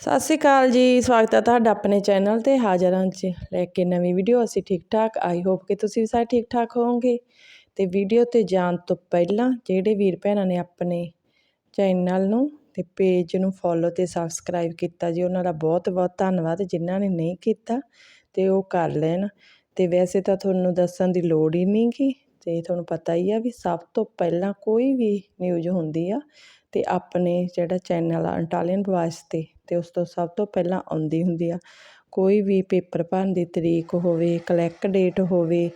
ਸਤਿ ਸ਼੍ਰੀ ਅਕਾਲ ਜੀ, ਸਵਾਗਤ ਹੈ ਤੁਹਾਡਾ ਆਪਣੇ ਚੈਨਲ ਤੇ ਹਾਜ਼ਰਾਂ 'ਚ ਲੈ ਕੇ ਨਵੀਂ ਵੀਡੀਓ। ਅਸੀਂ ਠੀਕ ਠਾਕ, ਆਈ ਹੋਪ ਕਿ ਤੁਸੀਂ ਵੀ ਸਾਰੇ ਠੀਕ ਠਾਕ ਹੋਵੋਗੇ। ਤੇ ਵੀਡੀਓ ਤੇ ਜਾਣ ਤੋਂ ਪਹਿਲਾਂ ਜਿਹੜੇ ਵੀਰ ਭੈਣਾਂ ਨੇ ਆਪਣੇ ਚੈਨਲ ਨੂੰ ਤੇ ਪੇਜ ਨੂੰ ਫੋਲੋ ਤੇ ਸਬਸਕ੍ਰਾਈਬ ਕੀਤਾ ਜੀ, ਉਹਨਾਂ ਦਾ ਬਹੁਤ ਬਹੁਤ ਧੰਨਵਾਦ ਜਿਨ੍ਹਾਂ ਨੇ ਨਹੀਂ ਕੀਤਾ ਤੇ ਉਹ ਕਰ ਲੈਣ। ਤੇ ਵੈਸੇ ਤਾਂ ਤੁਹਾਨੂੰ ਦੱਸਣ ਦੀ ਲੋੜ ਹੀ ਨਹੀਂ ਗੀ, ਤੇ ਤੁਹਾਨੂੰ ਪਤਾ ਹੀ ਆ ਵੀ ਸਭ ਤੋਂ ਪਹਿਲਾਂ ਕੋਈ ਵੀ ਨਿਊਜ਼ ਹੁੰਦੀ ਆ ਤੇ ਆਪਣੇ ਜਿਹੜਾ ਚੈਨਲ ਆ ਇੰਟਾਲੀਅਨ ਵਾਇਸ ਤੇ ਤੇ ਉਸ ਤੋਂ ਸਭ ਤੋਂ ਪਹਿਲਾਂ ਆਉਂਦੀ ਹੁੰਦੀ ਆ। ਕੋਈ ਵੀ ਪੇਪਰ ਭਰਨ ਦੀ ਤਰੀਕ ਹੋਵੇ ਕਲੈਕ ਡੇਟ ਹੋਵੇ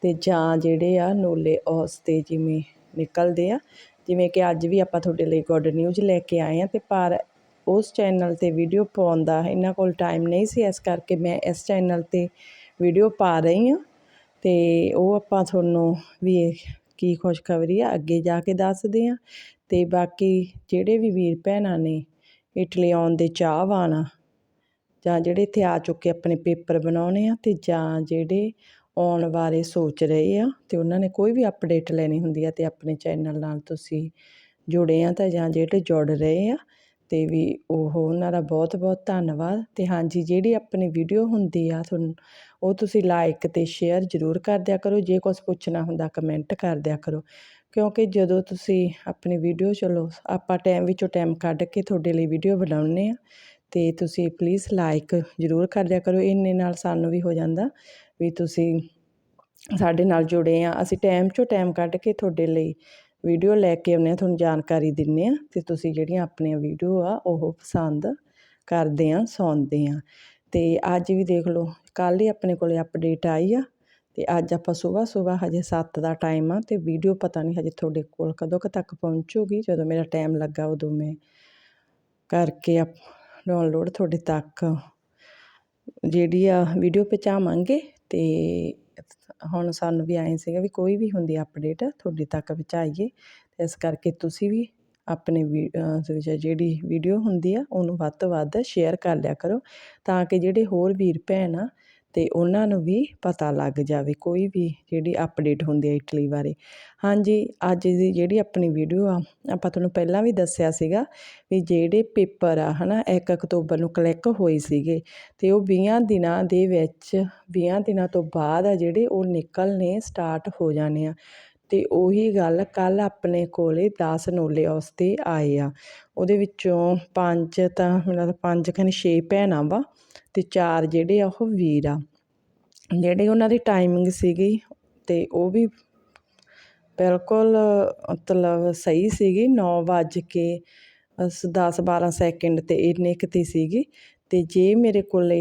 ਤੇ ਜਾਂ ਜਿਹੜੇ ਆ ਨੋਲੇ ਔਸ ਤੇ ਜਿਵੇਂ ਨਿਕਲਦੇ ਆ। ਜਿਵੇਂ ਕਿ ਅੱਜ ਵੀ ਆਪਾਂ ਤੁਹਾਡੇ ਲਈ ਗੁੱਡ ਨਿਊਜ਼ ਲੈ ਕੇ ਆਏ ਆ ਤੇ ਪਰ ਉਸ ਚੈਨਲ ਤੇ ਵੀਡੀਓ ਪਾਉਣ ਦਾ ਇਹਨਾਂ ਕੋਲ ਟਾਈਮ ਨਹੀਂ ਸੀ, ਇਸ ਕਰਕੇ ਮੈਂ ਇਸ ਚੈਨਲ ਤੇ ਵੀਡੀਓ ਪਾ ਰਹੀ ਹਾਂ। ਤੇ ਉਹ ਆਪਾਂ ਤੁਹਾਨੂੰ ਵੀ ਕੀ ਖੁਸ਼ਖਬਰੀ ਆ ਅੱਗੇ ਜਾ ਕੇ ਦੱਸਦੇ ਆ। ਤੇ ਬਾਕੀ ਜਿਹੜੇ ਵੀ ਵੀਰ ਭੈਣਾਂ ਨੇ ਇਟਲੀ ਆਉਣ ਦੇ ਚਾਹਵਾਨ ਆ ਜਾਂ ਜਿਹੜੇ ਇੱਥੇ ਆ ਚੁੱਕੇ ਆਪਣੇ ਪੇਪਰ ਬਣਾਉਣੇ ਆ ਅਤੇ ਜਾਂ ਜਿਹੜੇ ਆਉਣ ਬਾਰੇ ਸੋਚ ਰਹੇ ਆ ਅਤੇ ਉਹਨਾਂ ਨੇ ਕੋਈ ਵੀ ਅਪਡੇਟ ਲੈਣੀ ਹੁੰਦੀ ਆ ਅਤੇ ਆਪਣੇ ਚੈਨਲ ਨਾਲ ਤੁਸੀਂ ਜੁੜੇ ਆ ਤਾਂ ਜਾਂ ਜਿਹੜੇ ਜੁੜ ਰਹੇ ਆ ਤੇ ਵੀ ਉਹ ਉਹਨਾਂ ਦਾ ਬਹੁਤ ਬਹੁਤ ਧੰਨਵਾਦ। ਅਤੇ ਹਾਂਜੀ, ਜਿਹੜੀ ਆਪਣੀ ਵੀਡੀਓ ਹੁੰਦੀ ਆ ਤੁਹਾਨੂੰ, ਉਹ ਤੁਸੀਂ ਲਾਈਕ ਅਤੇ ਸ਼ੇਅਰ ਜ਼ਰੂਰ ਕਰ ਦਿਆ ਕਰੋ। ਜੇ ਕੁਛ ਪੁੱਛਣਾ ਹੁੰਦਾ ਕਮੈਂਟ ਕਰ ਦਿਆ ਕਰੋ। ਕਿਉਂਕਿ ਜਦੋਂ ਤੁਸੀਂ ਆਪਣੀ ਵੀਡੀਓ ਚਲੋ, ਆਪਾਂ ਟਾਈਮ ਵਿੱਚੋਂ ਟਾਈਮ ਕੱਢ ਕੇ ਤੁਹਾਡੇ ਲਈ ਵੀਡੀਓ ਬਣਾਉਂਦੇ ਹਾਂ ਅਤੇ ਤੁਸੀਂ ਪਲੀਜ਼ ਲਾਈਕ ਜ਼ਰੂਰ ਕਰ ਦਿਆ ਕਰੋ। ਇੰਨੇ ਨਾਲ ਸਾਨੂੰ ਵੀ ਹੋ ਜਾਂਦਾ ਵੀ ਤੁਸੀਂ ਸਾਡੇ ਨਾਲ ਜੁੜੇ ਆ। ਅਸੀਂ ਟਾਈਮ 'ਚੋਂ ਟਾਈਮ ਕੱਢ ਕੇ ਤੁਹਾਡੇ ਲਈ ਵੀਡੀਓ ਲੈ ਕੇ ਆਉਂਦੇ ਆ ਤੁਹਾਨੂੰ ਜਾਣਕਾਰੀ ਦਿੰਨੇ ਆ ਤੇ ਤੁਸੀਂ ਜਿਹੜੀਆਂ ਆਪਣੀਆਂ ਵੀਡੀਓ ਆ, ਉਹ ਪਸੰਦ ਕਰਦੇ ਆ ਸੁਣਦੇ ਆ ਤੇ ਅੱਜ ਵੀ ਦੇਖ ਲਓ ਕੱਲ ਹੀ ਆਪਣੇ ਕੋਲੇ ਅਪਡੇਟ ਆਈ ਆ ਤੇ ਅੱਜ ਆਪਾਂ ਸਵੇਰ ਸਵੇਰ ਹਜੇ 7 ਦਾ ਟਾਈਮ ਆ ਤੇ ਵੀਡੀਓ ਪਤਾ ਨਹੀਂ ਹਜੇ ਤੁਹਾਡੇ ਕੋਲ ਕਦੋਂ ਕੁ ਤੱਕ ਪਹੁੰਚੂਗੀ, ਜਦੋਂ ਮੇਰਾ ਟਾਈਮ ਲੱਗਾ ਉਦੋਂ ਮੈਂ ਕਰਕੇ ਡਾਊਨਲੋਡ ਤੁਹਾਡੇ ਤੱਕ ਜਿਹੜੀ ਆ ਵੀਡੀਓ ਪਹੁੰਚਾਵਾਂਗੇ ਤੇ ਹੁਣ ਸਾਨੂੰ ਵੀ ਐਂ ਸੀਗਾ ਵੀ ਕੋਈ ਵੀ ਹੁੰਦੀ ਅਪਡੇਟ ਤੁਹਾਡੇ ਤੱਕ ਪਹੁੰਚਾਈਏ। ਇਸ ਕਰਕੇ ਤੁਸੀਂ ਵੀ ਆਪਣੇ ਵੀ ਜਿਹੜੀ ਵੀਡੀਓ ਹੁੰਦੀ ਆ, ਉਹਨੂੰ ਵੱਧ ਤੋਂ ਵੱਧ ਸ਼ੇਅਰ ਕਰ ਲਿਆ ਕਰੋ। ਤਾਂ ਕਿ ਜਿਹੜੇ ਹੋਰ ਵੀਰ ਭੈਣ ਆ ਅਤੇ ਉਹਨਾਂ ਨੂੰ ਵੀ ਪਤਾ ਲੱਗ ਜਾਵੇ, ਕੋਈ ਵੀ ਜਿਹੜੀ ਅਪਡੇਟ ਹੁੰਦੀ ਹੈ ਇਟਲੀ ਬਾਰੇ। ਹਾਂਜੀ, ਅੱਜ ਦੀ ਜਿਹੜੀ ਆਪਣੀ ਵੀਡੀਓ ਆ, ਆਪਾਂ ਤੁਹਾਨੂੰ ਪਹਿਲਾਂ ਵੀ ਦੱਸਿਆ ਸੀਗਾ ਵੀ ਜਿਹੜੇ ਪੇਪਰ ਆ, ਹਨਾ 1 ਅਕਤੂਬਰ ਨੂੰ ਕਲਿੱਕ ਹੋਏ ਸੀਗੇ ਅਤੇ ਉਹ 20 ਦਿਨਾਂ ਦੇ ਵਿੱਚ 20 ਦਿਨਾਂ ਤੋਂ ਬਾਅਦ ਆ ਜਿਹੜੇ ਉਹ ਨਿਕਲਨੇ ਸਟਾਰਟ ਹੋ ਜਾਣੇ ਆ। ਅਤੇ ਉਹੀ ਗੱਲ ਕੱਲ੍ਹ ਆਪਣੇ ਕੋਲ 10 ਨੋਲੇ ਉਸ ਤੇ ਆਏ ਆ। ਉਹਦੇ ਵਿੱਚੋਂ ਪੰਜ ਤਾਂ ਮਤਲਬ ਪੰਜ ਖਨ 6 ਭੈਣਾਂ ਵਾ ਅਤੇ ਚਾਰ ਜਿਹੜੇ ਆ ਉਹ ਵੀਰ ਆ। ਜਿਹੜੇ ਉਹਨਾਂ ਦੀ ਟਾਈਮਿੰਗ ਸੀਗੀ ਅਤੇ ਉਹ ਵੀ ਬਿਲਕੁਲ ਮਤਲਬ ਸਹੀ ਸੀਗੀ, ਨੌ ਵੱਜ ਕੇ 10 12 ਸੈਕਿੰਡ ਤੇ ਇੰਨੇ ਕਿਤੇ ਸੀਗੀ। ਅਤੇ ਜੇ ਮੇਰੇ ਕੋਲ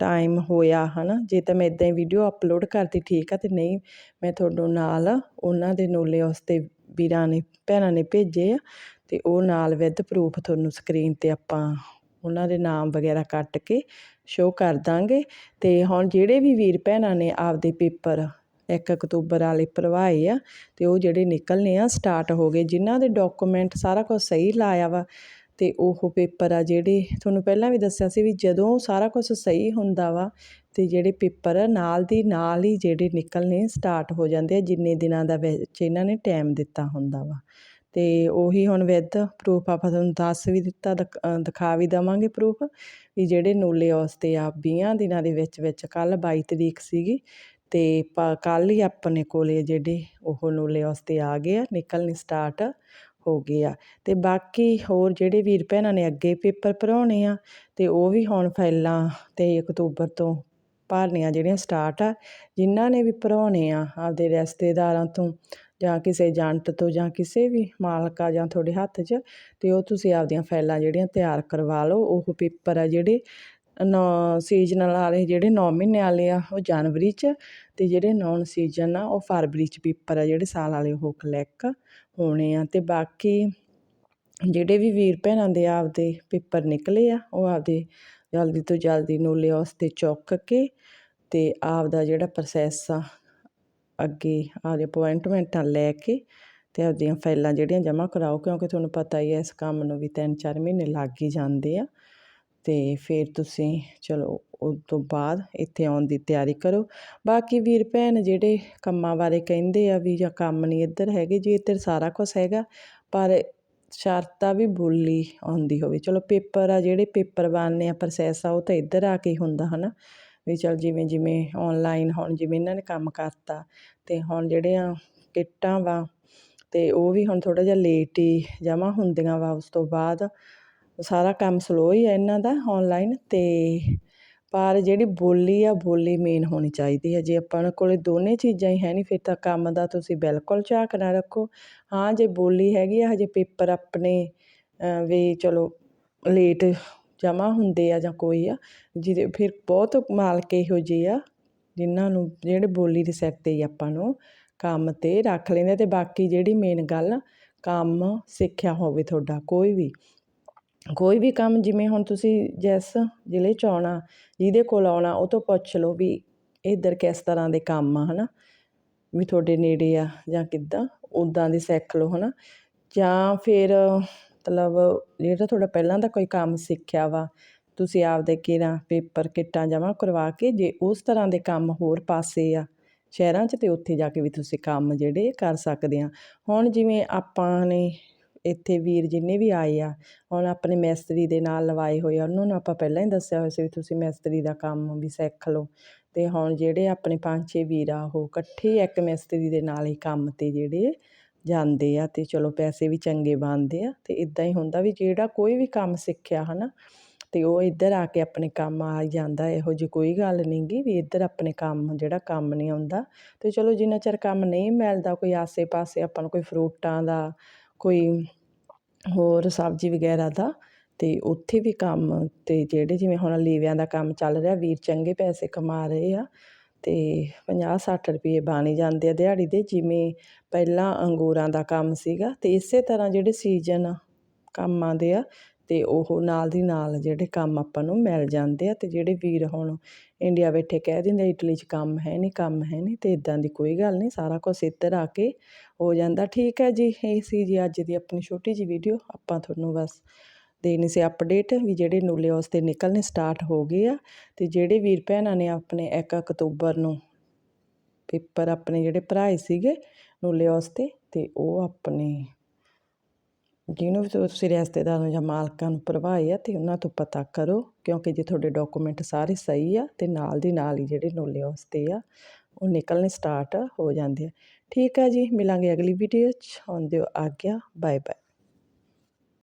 ਟਾਈਮ ਹੋਇਆ ਹੈ ਨਾ ਜੇ ਤਾਂ ਮੈਂ ਇਦਾਂ ਹੀ ਵੀਡੀਓ ਅਪਲੋਡ ਕਰਦੀ ਠੀਕ ਆ, ਤੇ ਨਹੀਂ, ਮੈਂ ਤੁਹਾਨੂੰ ਨਾਲ ਉਹਨਾਂ ਦੇ ਨੋਲੇ ਉਸ ਤੇ ਵੀਰਾਂ ਨੇ, ਭੈਣਾਂ ਨੇ ਭੇਜੇ ਆ, ਤੇ ਉਹ ਨਾਲ ਵਿਦ ਪ੍ਰੂਫ ਤੁਹਾਨੂੰ ਸਕਰੀਨ ਤੇ ਆਪਾਂ ਉਹਨਾਂ ਦੇ ਨਾਮ ਵਗੈਰਾ ਕੱਟ ਕੇ ਸ਼ੋਅ ਕਰ ਦਾਂਗੇ। ਤੇ ਹੁਣ ਜਿਹੜੇ ਵੀ ਵੀਰ ਭੈਣਾਂ ਨੇ ਆਪਦੇ ਪੇਪਰ 1 ਅਕਤੂਬਰ ਵਾਲੇ ਭਰਵਾਏ ਆ, ਤੇ ਉਹ ਜਿਹੜੇ ਨਿਕਲਨੇ ਆ ਸਟਾਰਟ ਹੋ ਗਏ, ਜਿਨ੍ਹਾਂ ਦੇ ਡਾਕੂਮੈਂਟ ਸਾਰਾ ਕੁਝ ਸਹੀ ਲਾਇਆ ਵਾ ਅਤੇ ਉਹ ਪੇਪਰ ਆ ਜਿਹੜੇ ਤੁਹਾਨੂੰ ਪਹਿਲਾਂ ਵੀ ਦੱਸਿਆ ਸੀ ਵੀ ਜਦੋਂ ਸਾਰਾ ਕੁਛ ਸਹੀ ਹੁੰਦਾ ਵਾ ਅਤੇ ਜਿਹੜੇ ਪੇਪਰ ਨਾਲ ਦੀ ਨਾਲ ਹੀ ਜਿਹੜੇ ਨਿਕਲਣੇ ਸਟਾਰਟ ਹੋ ਜਾਂਦੇ ਆ, ਜਿੰਨੇ ਦਿਨਾਂ ਦਾ ਵਿੱਚ ਇਹਨਾਂ ਨੇ ਟਾਈਮ ਦਿੱਤਾ ਹੁੰਦਾ ਵਾ। ਅਤੇ ਉਹੀ ਹੁਣ ਵਿਦ ਪ੍ਰੂਫ ਆਪਾਂ ਤੁਹਾਨੂੰ ਦੱਸ ਵੀ ਦਿੱਤਾ, ਦਿਖਾ ਵੀ ਦੇਵਾਂਗੇ ਪ੍ਰੂਫ ਵੀ ਜਿਹੜੇ ਨੂਲੇ ਉਸ ਤੇ ਆ 20 ਦਿਨਾਂ ਦੇ ਵਿੱਚ ਵਿੱਚ ਕੱਲ੍ਹ ਬਾਈ ਤਰੀਕ ਸੀਗੀ ਤੇ ਕੱਲ੍ਹ ਹੀ ਆਪਣੇ ਕੋਲੇ ਜਿਹੜੇ ਉਹ ਨੂਲੇ ਉਸ ਤੇ ਆ ਗਏ ਆ, ਨਿਕਲਣੇ ਸਟਾਰਟ ਹੋ ਗਏ ਆ। ਅਤੇ ਬਾਕੀ ਹੋਰ ਜਿਹੜੇ ਵੀਰ ਭੈਣਾਂ ਨੇ ਅੱਗੇ ਪੇਪਰ ਭਰਾਉਣੇ ਆ ਅਤੇ ਉਹ ਵੀ ਹੁਣ ਫਾਈਲਾਂ 23 ਅਕਤੂਬਰ ਤੋਂ ਭਰਨੀਆਂ ਜਿਹੜੀਆਂ ਸਟਾਰਟ ਆ, ਜਿਨ੍ਹਾਂ ਨੇ ਵੀ ਭਰਾਉਣੇ ਆ ਆਪਦੇ ਰਿਸ਼ਤੇਦਾਰਾਂ ਤੋਂ ਜਾਂ ਕਿਸੇ ਏਜੰਟ ਤੋਂ ਜਾਂ ਕਿਸੇ ਵੀ ਮਾਲਕ ਆ ਜਾਂ ਤੁਹਾਡੇ ਹੱਥ 'ਚ ਅਤੇ ਉਹ ਤੁਸੀਂ ਆਪਦੀਆਂ ਫਾਈਲਾਂ ਜਿਹੜੀਆਂ ਤਿਆਰ ਕਰਵਾ ਲਓ। ਉਹ ਪੇਪਰ ਆ ਜਿਹੜੇ ਨੌ ਸੀਜ਼ਨਲ ਵਾਲੇ ਜਿਹੜੇ 9 ਮਹੀਨੇ ਵਾਲੇ ਆ, ਉਹ ਜਨਵਰੀ 'ਚ ਅਤੇ ਜਿਹੜੇ ਨੌਨ ਸੀਜ਼ਨ ਆ, ਉਹ ਫਰਵਰੀ 'ਚ ਪੇਪਰ ਆ, ਜਿਹੜੇ ਸਾਲ ਵਾਲੇ ਉਹ ਕਲੈਕ ਹੋਣੇ ਆ ਅਤੇ ਬਾਕੀ ਜਿਹੜੇ ਵੀ ਵੀਰ ਭੈਣਾਂ ਦੇ ਆਪਦੇ ਪੇਪਰ ਨਿਕਲੇ ਆ, ਉਹ ਆਪਦੇ ਜਲਦੀ ਤੋਂ ਜਲਦੀ ਨੂੰ ਉਸ ਤੇ ਚੁੱਕ ਕੇ ਅਤੇ ਆਪਦਾ ਜਿਹੜਾ ਪ੍ਰੋਸੈਸ ਆ, ਅੱਗੇ ਆਪਦੇ ਅਪੁਆਇੰਟਮੈਂਟਾਂ ਲੈ ਕੇ ਅਤੇ ਆਪਦੀਆਂ ਫਾਈਲਾਂ ਜਿਹੜੀਆਂ ਜਮ੍ਹਾਂ ਕਰਾਓ, ਕਿਉਂਕਿ ਤੁਹਾਨੂੰ ਪਤਾ ਹੀ ਹੈ ਇਸ ਕੰਮ ਨੂੰ ਵੀ 3-4 ਮਹੀਨੇ ਲੱਗ ਹੀ ਜਾਂਦੇ ਆ। ਤੇ ਫਿਰ ਤੁਸੀਂ ਚਲੋ ਉਹ ਤੋਂ ਬਾਅਦ ਇੱਥੇ ਆਉਣ ਦੀ ਤਿਆਰੀ ਕਰੋ। ਬਾਕੀ ਵੀਰ ਭੈਣ ਜਿਹੜੇ ਕੰਮਾਂ ਬਾਰੇ ਕਹਿੰਦੇ ਆ ਵੀ ਜਾਂ ਕੰਮ ਨਹੀਂ ਇੱਧਰ ਹੈਗੇ, ਜੀ ਇੱਧਰ ਸਾਰਾ ਕੁਝ ਹੈਗਾ, ਪਰ ਸ਼ਰਤ ਆ ਵੀ ਬੋਲੀ ਆਉਂਦੀ ਹੋਵੇ। ਚਲੋ ਪੇਪਰ ਆ, ਜਿਹੜੇ ਪੇਪਰ ਬਣਨੇ ਆ ਪ੍ਰੋਸੈਸ ਆ, ਉਹ ਤਾਂ ਇੱਧਰ ਆ ਕੇ ਹੀ ਹੁੰਦਾ ਹਨਾ। ਵੀ ਚਲ ਜਿਵੇਂ ਜਿਵੇਂ ਆਨਲਾਈਨ ਹੁਣ ਜਿਵੇਂ ਇਹਨਾਂ ਨੇ ਕੰਮ ਕਰਤਾ ਅਤੇ ਹੁਣ ਜਿਹੜੀਆਂ ਕਿੱਟਾਂ ਵਾ ਅਤੇ ਉਹ ਵੀ ਹੁਣ ਥੋੜ੍ਹਾ ਜਿਹਾ ਲੇਟ ਹੀ ਜਮ੍ਹਾਂ ਹੁੰਦੀਆਂ ਵਾ ਉਸ ਤੋਂ ਬਾਅਦ ਸਾਰਾ ਕੰਮ ਸਲੋ ਹੀ ਆ ਇਹਨਾਂ ਦਾ ਆਨਲਾਈਨ ਤੇ ਪਰ ਜਿਹੜੀ ਬੋਲੀ ਆ, ਬੋਲੀ ਮੇਨ ਹੋਣੀ ਚਾਹੀਦੀ ਹੈ ਜੇ ਆਪਾਂ ਕੋਲੇ ਦੋਨੇ ਚੀਜ਼ਾਂ ਹੀ ਹੈ ਨਹੀਂ ਫਿਰ ਤਾਂ ਕੰਮ ਦਾ ਤੁਸੀਂ ਬਿਲਕੁਲ ਝਾਕ ਨਾ ਰੱਖੋ। ਹਾਂ, ਜੇ ਬੋਲੀ ਹੈਗੀ ਆ, ਹਜੇ ਪੇਪਰ ਆਪਣੇ ਵੀ ਚਲੋ ਲੇਟ ਜਮ੍ਹਾਂ ਹੁੰਦੇ ਆ ਜਾਂ ਕੋਈ ਆ, ਜਿਹਦੇ ਫਿਰ ਬਹੁਤ ਮਾਲਕ ਇਹੋ ਜਿਹੇ ਆ, ਜਿਨ੍ਹਾਂ ਨੂੰ ਜਿਹੜੇ ਬੋਲੀ ਦੇ ਸਿਰ 'ਤੇ ਆਪਾਂ ਨੂੰ ਕੰਮ 'ਤੇ ਰੱਖ ਲੈਂਦੇ ਤੇ ਬਾਕੀ ਜਿਹੜੀ ਮੇਨ ਗੱਲ ਕੰਮ ਸਿੱਖਿਆ ਹੋਵੇ ਤੁਹਾਡਾ, ਕੋਈ ਵੀ। ਕੋਈ ਵੀ ਕੰਮ ਜਿਵੇਂ ਹੁਣ ਤੁਸੀਂ ਜਿਸ ਜ਼ਿਲ੍ਹੇ 'ਚ ਆਉਣਾ, ਜਿਹਦੇ ਕੋਲ ਆਉਣਾ, ਉਹ ਤੋਂ ਪੁੱਛ ਲਓ ਵੀ ਇੱਧਰ ਕਿਸ ਤਰ੍ਹਾਂ ਦੇ ਕੰਮ ਆ ਹੈ ਨਾ ਵੀ ਤੁਹਾਡੇ ਨੇੜੇ ਆ ਜਾਂ ਕਿੱਦਾਂ? ਉੱਦਾਂ ਦੀ ਸਿੱਖ ਲਓ ਹੈ ਨਾ ਜਾਂ ਫਿਰ ਮਤਲਬ ਜਿਹੜਾ ਤੁਹਾਡਾ ਪਹਿਲਾਂ ਦਾ ਕੋਈ ਕੰਮ ਸਿੱਖਿਆ ਵਾ, ਤੁਸੀਂ ਆਪਦੇ ਕਿਰਾਂ ਪੇਪਰ ਕਿੱਟਾਂ ਜਮ੍ਹਾਂ ਕਰਵਾ ਕੇ ਜੇ ਉਸ ਤਰ੍ਹਾਂ ਦੇ ਕੰਮ ਹੋਰ ਪਾਸੇ ਆ ਸ਼ਹਿਰਾਂ 'ਚ ਤੇ ਉੱਥੇ ਜਾ ਕੇ ਵੀ ਤੁਸੀਂ ਕੰਮ ਜਿਹੜੇ ਕਰ ਸਕਦੇ ਆ। ਹੁਣ ਜਿਵੇਂ ਆਪਾਂ ਨੇ ਇੱਥੇ ਵੀਰ ਜਿੰਨੇ ਵੀ ਆਏ ਆ, ਹੁਣ ਆਪਣੇ ਮਿਸਤਰੀ ਦੇ ਨਾਲ ਲਵਾਏ ਹੋਏ ਆ, ਉਹਨਾਂ ਨੂੰ ਆਪਾਂ ਪਹਿਲਾਂ ਹੀ ਦੱਸਿਆ ਹੋਇਆ ਸੀ ਵੀ ਤੁਸੀਂ ਮਿਸਤਰੀ ਦਾ ਕੰਮ ਵੀ ਸਿੱਖ ਲਓ। ਅਤੇ ਹੁਣ ਜਿਹੜੇ ਆਪਣੇ ਪੰਜ ਛੇ ਵੀਰ ਆ, ਉਹ ਇਕੱਠੇ ਇੱਕ ਮਿਸਤਰੀ ਦੇ ਨਾਲ ਹੀ ਕੰਮ ਤੇ ਜਿਹੜੇ ਜਾਂਦੇ ਆ ਅਤੇ ਚਲੋ ਪੈਸੇ ਵੀ ਚੰਗੇ ਬਣਦੇ ਆ ਅਤੇ ਇਦਾਂ ਹੀ ਹੁੰਦਾ ਵੀ ਜਿਹੜਾ ਕੋਈ ਵੀ ਕੰਮ ਸਿੱਖਿਆ ਹੈ ਨਾ ਅਤੇ ਉਹ ਇੱਧਰ ਆ ਕੇ ਆਪਣੇ ਕੰਮ ਆ ਜਾਂਦਾ, ਇਹੋ ਜਿਹੀ ਕੋਈ ਗੱਲ ਨਹੀਂ ਗੀ ਵੀ ਇੱਧਰ ਆਪਣੇ ਕੰਮ, ਜਿਹੜਾ ਕੰਮ ਨਹੀਂ ਆਉਂਦਾ। ਅਤੇ ਚਲੋ ਜਿੰਨਾ ਚਿਰ ਕੰਮ ਨਹੀਂ ਮਿਲਦਾ, ਕੋਈ ਆਸੇ-ਪਾਸੇ ਆਪਾਂ ਨੂੰ ਕੋਈ ਫਰੂਟਾਂ ਦਾ, ਕੋਈ ਹੋਰ ਸਬਜ਼ੀ ਵਗੈਰਾ ਦਾ ਅਤੇ ਉੱਥੇ ਵੀ ਕੰਮ ਅਤੇ ਜਿਹੜੇ ਜਿਵੇਂ ਹੁਣ ਲੀਵਿਆਂ ਦਾ ਕੰਮ ਚੱਲ ਰਿਹਾ, ਵੀਰ ਚੰਗੇ ਪੈਸੇ ਕਮਾ ਰਹੇ ਆ ਅਤੇ ਪੰਜਾਹ ਸੱਠ ਰੁਪਏ ਬਾਣੀ ਜਾਂਦੇ ਆ ਦਿਹਾੜੀ ਦੇ, ਜਿਵੇਂ ਪਹਿਲਾਂ ਅੰਗੂਰਾਂ ਦਾ ਕੰਮ ਸੀਗਾ ਅਤੇ ਇਸੇ ਤਰ੍ਹਾਂ ਜਿਹੜੇ ਸੀਜ਼ਨ ਕੰਮਾਂ ਦੇ ਆ ਅਤੇ ਉਹ ਨਾਲ ਦੀ ਨਾਲ ਜਿਹੜੇ ਕੰਮ ਆਪਾਂ ਨੂੰ ਮਿਲ ਜਾਂਦੇ ਆ ਅਤੇ ਜਿਹੜੇ ਵੀਰ ਹੁਣ ਇੰਡੀਆ ਬੈਠੇ ਕਹਿ ਦਿੰਦੇ ਇਟਲੀ 'ਚ ਕੰਮ ਹੈ ਨਹੀਂ, ਕੰਮ ਹੈ ਨਹੀਂ ਅਤੇ ਇੱਦਾਂ ਦੀ ਕੋਈ ਗੱਲ ਨਹੀਂ, ਸਾਰਾ ਕੁਛ ਇੱਧਰ ਆ ਕੇ ਹੋ ਜਾਂਦਾ। ਠੀਕ ਹੈ ਜੀ, ਇਹ ਸੀ ਜੀ ਅੱਜ ਦੀ ਆਪਣੀ ਛੋਟੀ ਜਿਹੀ ਵੀਡੀਓ ਆਪਾਂ ਤੁਹਾਨੂੰ ਬਸ ਦੇਣੀ ਸੀ ਅਪਡੇਟ ਵੀ ਜਿਹੜੇ ਨੂਲੇ ਉਸ ਤੇ ਨਿਕਲਨੇ ਸਟਾਰਟ ਹੋ ਗਏ ਆ ਅਤੇ ਜਿਹੜੇ ਵੀਰ ਭੈਣਾਂ ਨੇ ਆਪਣੇ 1 ਅਕਤੂਬਰ ਨੂੰ ਪੇਪਰ ਆਪਣੇ ਜਿਹੜੇ ਭਰਾਏ ਸੀਗੇ ਨੂਲੇ ਉਸ ਤੇ ਅਤੇ ਉਹ ਆਪਣੇ ਜਿਹਨੂੰ ਵੀ ਤੁਸੀਂ ਰਿਸ਼ਤੇਦਾਰ ਨੂੰ ਜਾਂ ਮਾਲਕਾਂ ਨੂੰ ਭਰਵਾਏ ਆ ਤੇ ਉਹਨਾਂ ਤੋਂ ਪਤਾ ਕਰੋ, ਕਿਉਂਕਿ ਜੇ ਤੁਹਾਡੇ ਡਾਕੂਮੈਂਟ ਸਾਰੇ ਸਹੀ ਆ ਤੇ ਨਾਲ ਦੀ ਨਾਲ ਹੀ ਜਿਹੜੇ ਨੋਲੇ ਉਸ ਆ, ਉਹ ਨਿਕਲਣੇ ਸਟਾਰਟ ਹੋ ਜਾਂਦੇ ਆ। ਠੀਕ ਆ ਜੀ, ਮਿਲਾਂਗੇ ਅਗਲੀ ਵੀਡੀਓ 'ਚ ਹੁਣ ਦਿਓ ਆਗਿਆ ਬਾਏ ਬਾਏ